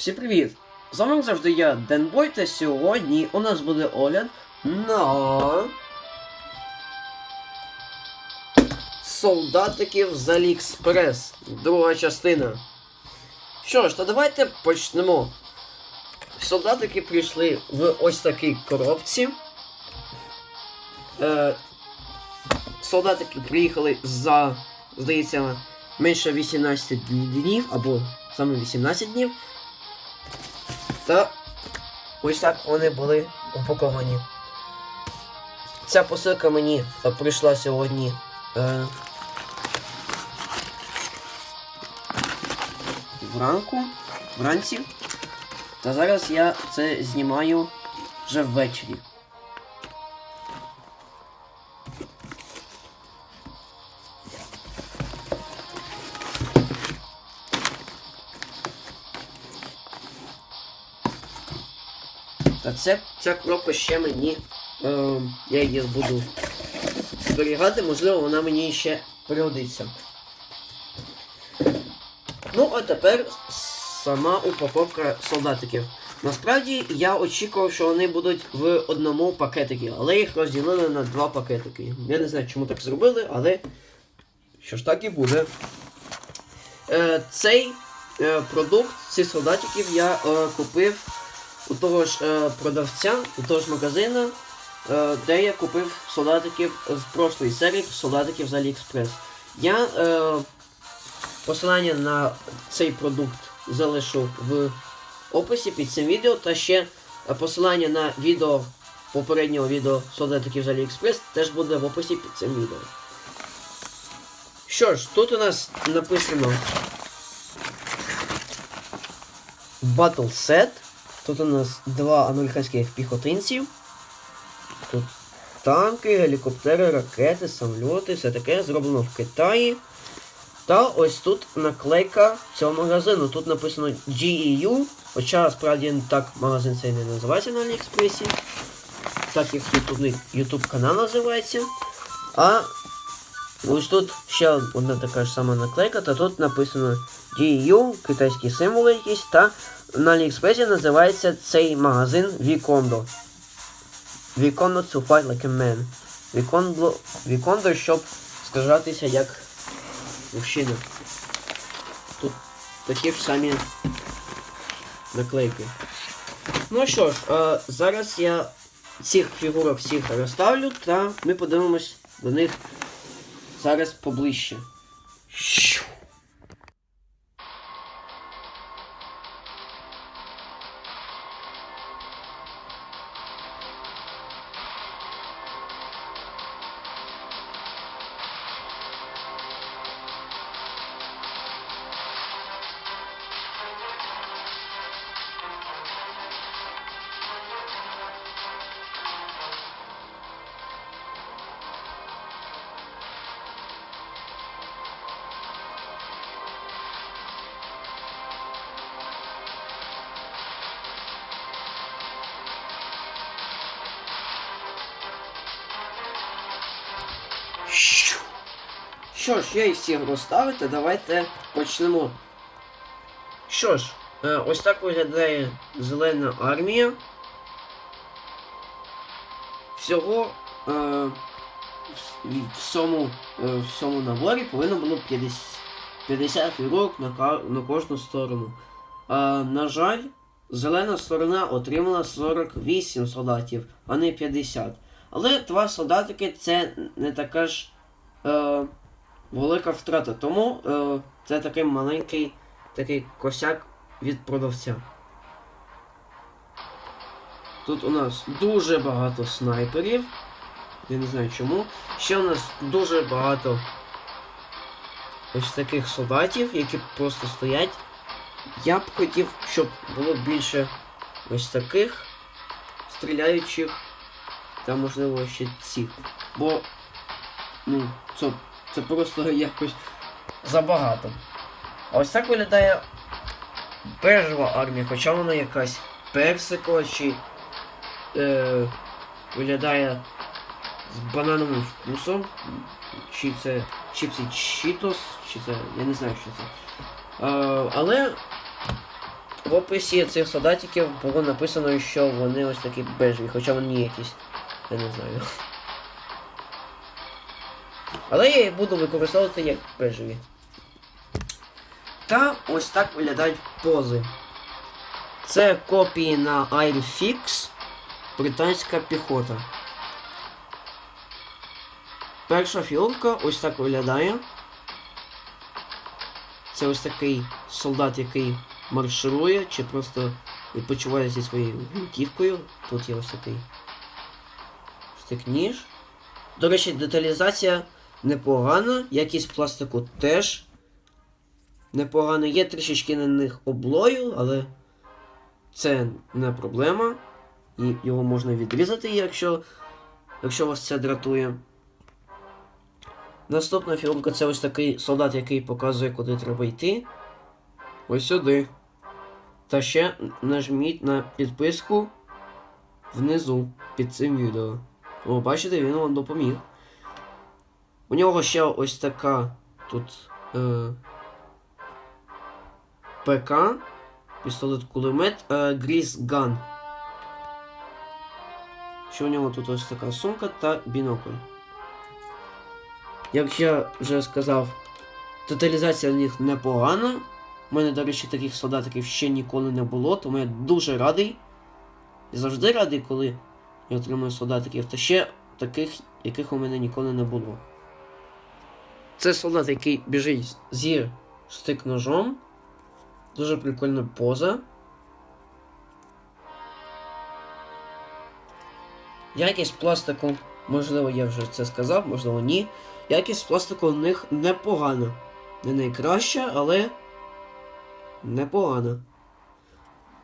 Всім привіт! З вами завжди я Денбой, та сьогодні у нас буде огляд на солдатиків з Аліекспрес. Друга частина. Що ж, то давайте почнемо. Солдатики прийшли в ось такій коробці. Е, солдатики приїхали за, здається, менше 18 днів, або саме 18 днів. Та ось так вони були упаковані. Ця посилка мені прийшла сьогодні. Е, вранку, вранці. Та зараз я це знімаю вже ввечері. Та це, ця кропка ще мені. Е, я її буду зберігати, можливо, вона мені ще пригодиться. Ну, а тепер сама упаковка солдатиків. Насправді я очікував, що вони будуть в одному пакетикі, але їх розділили на два пакетики. Я не знаю, чому так зробили, але що ж так і буде. Е, цей е, продукт, ці солдатиків я е, купив у того ж е, продавця, у того ж магазина, е, де я купив солдатиків з прошлої серії солдатиків з Аліекспрес. Я е, посилання на цей продукт залишу в описі під цим відео, та ще е, посилання на відео попереднього відео солдатиків з Аліекспрес теж буде в описі під цим відео. Що ж, тут у нас написано Battle Set. Тут у нас два американських піхотинців. Тут танки, гелікоптери, ракети, самольоти, все таке зроблено в Китаї. Та ось тут наклейка цього магазину. Тут написано GEU, хоча справді так магазин цей не називається на Аліекспресі. Так як YouTube, YouTube канал називається. А ось тут ще одна така ж сама наклейка, та тут написано GEU, китайські символи якісь, та на Аліекспресі називається цей магазин Вікондо. Вікондо to fight like a man. Вікондо, Вікондо, щоб скажатися як мужчина. Тут такі ж самі наклейки. Ну що ж, е, зараз я цих фігурок всіх розставлю, та ми подивимось до них зараз поближче. Що ж, я їх всіх розставити, давайте почнемо. Що ж, е, ось так виглядає зелена армія. Всього е, в всьому, е, в всьому наборі повинно було 50, 50 фігурок на, на кожну сторону. На жаль, зелена сторона отримала 48 солдатів, а не 50. Але два солдатики це не така ж е, велика втрата. Тому е, це такий маленький такий косяк від продавця. Тут у нас дуже багато снайперів. Я не знаю чому. Ще у нас дуже багато ось таких солдатів, які просто стоять. Я б хотів, щоб було більше ось таких стріляючих та можливо ще цих. Бо ну, це, це просто якось забагато. А ось так виглядає бежева армія, хоча вона якась персикова чи е, виглядає з банановим вкусом. Чи це чіпсі Чітос, чи це. я не знаю що це. Е, але в описі цих солдатиків було написано, що вони ось такі бежеві, хоча вони якісь. Я не знаю. Але я їх буду використовувати як бежеві. Та ось так виглядають пози. Це копії на Airfix британська піхота. Перша фігурка ось так виглядає. Це ось такий солдат, який марширує, чи просто відпочиває зі своєю гвинтівкою. Тут є ось такий штик ніж. До речі, деталізація непогана, якість пластику теж непогано. Є трішечки на них облою, але це не проблема. І його можна відрізати, якщо, якщо вас це дратує. Наступна фігурка це ось такий солдат, який показує, куди треба йти. Ось сюди. Та ще нажміть на підписку внизу під цим відео. О, бачите, він вам допоміг. У нього ще ось така тут е, ПК, пістолет кулемет, е, Гріз Ган. Ще у нього тут ось така сумка та бінокль. Як я вже сказав, тоталізація в них непогана. У мене, до речі, таких солдатиків ще ніколи не було, тому я дуже радий. І завжди радий, коли я отримую солдатиків. Та ще таких, яких у мене ніколи не було. Це солдат, який біжить зі штик ножом. Дуже прикольна поза. Якість пластику, можливо, я вже це сказав, можливо, ні. Якість пластику у них непогана. Не найкраща, але непогана.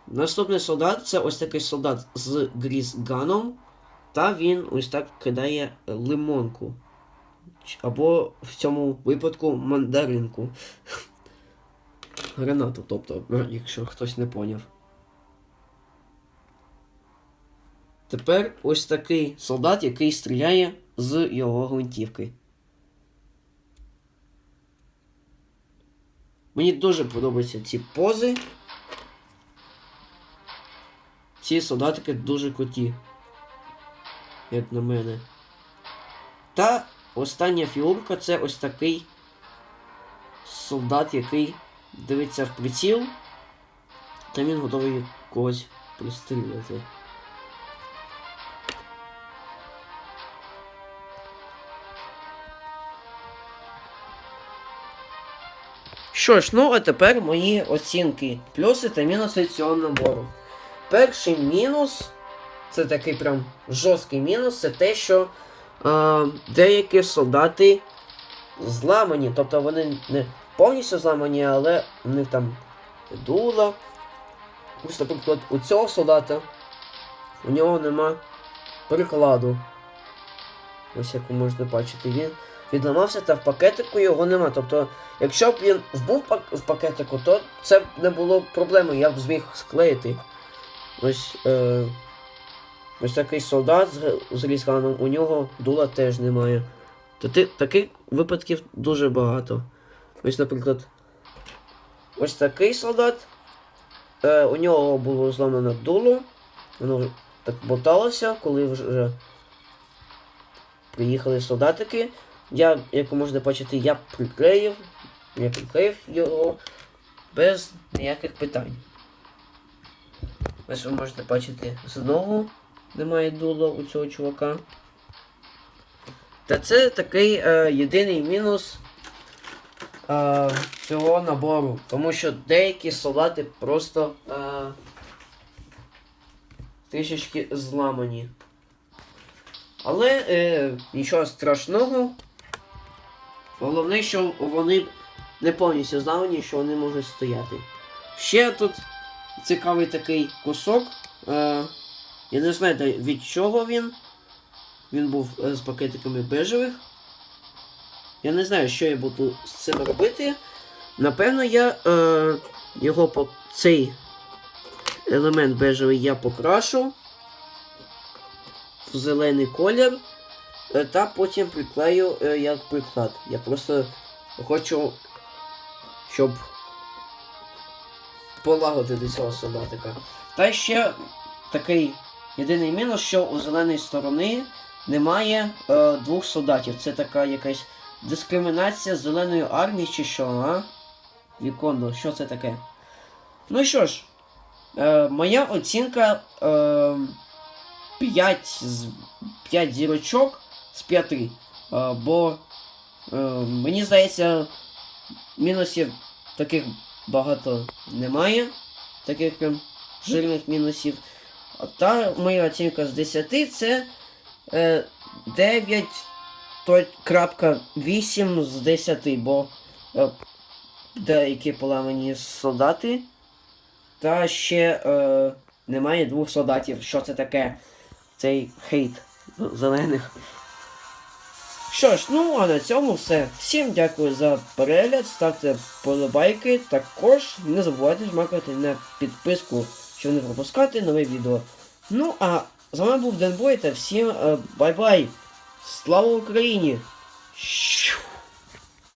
Наступний солдат це ось такий солдат з грізганом. Та він ось так кидає лимонку. Або в цьому випадку мандаринку. Гранату, тобто, якщо хтось не поняв. Тепер ось такий солдат, який стріляє з його гвинтівки. Мені дуже подобаються ці пози. Ці солдатики дуже круті. Як на мене. Та остання фігурка це ось такий солдат, який дивиться в приціл. Та він готовий когось пристрілити. Що ж, ну а тепер мої оцінки. Плюси та мінуси цього набору. Перший мінус, це такий прям жорсткий мінус, це те, що е, деякі солдати зламані. Тобто вони не повністю зламані, але у них там дула. Ось, наприклад, у цього солдата у нього нема прикладу. Ось як ви можете бачити, він відламався та в пакетику його нема. Тобто, якщо б він був в пакетику, то це б не було проблеми, я б зміг склеїти. Ось, е, ось такий солдат з, з різганом, у нього дула теж немає. То ти, таких випадків дуже багато. Ось, наприклад, ось такий солдат. Е, у нього було зламано дуло. Воно так болталося, коли вже приїхали солдатики. Я, як ви можете бачити, я приклеїв. Я приклеїв його без ніяких питань. Ось ви можете бачити знову немає дула у цього чувака. Та це такий е, єдиний мінус е, цього набору. Тому що деякі солдати просто е, трішечки зламані. Але е, нічого страшного. Головне, що вони не повністю зламані, що вони можуть стояти. Ще тут цікавий такий кусок. Е, я не знаю від чого він. Він був е, з пакетиками бежевих. Я не знаю, що я буду з цим робити. Напевно, я е, його по цей елемент бежевий я покрашу в зелений колір. е, Та потім приклею е, як приклад. Я просто хочу, щоб полагодити цього солдатика. Та ще такий єдиний мінус, що у зеленої сторони немає е, двох солдатів. Це така якась дискримінація зеленої армії чи що, а? Вікондо, що це таке? Ну що ж, е, моя оцінка е, 5 з 5 зірочок з 5. Е, бо е, мені здається, мінусів таких багато немає. Таких прям жирних мінусів. А Та моя оцінка з 10 це е, 9.8 з 10, бо е, деякі поламані солдати. Та ще е, немає двох солдатів. Що це таке? Цей хейт зелених. Що ж, ну а на цьому все. Всім дякую за перегляд, ставте подобайки. Також не забувайте жмакати на підписку, щоб не пропускати нове відео. Ну а з вами був Денбой та всім е, бай-бай! Слава Україні!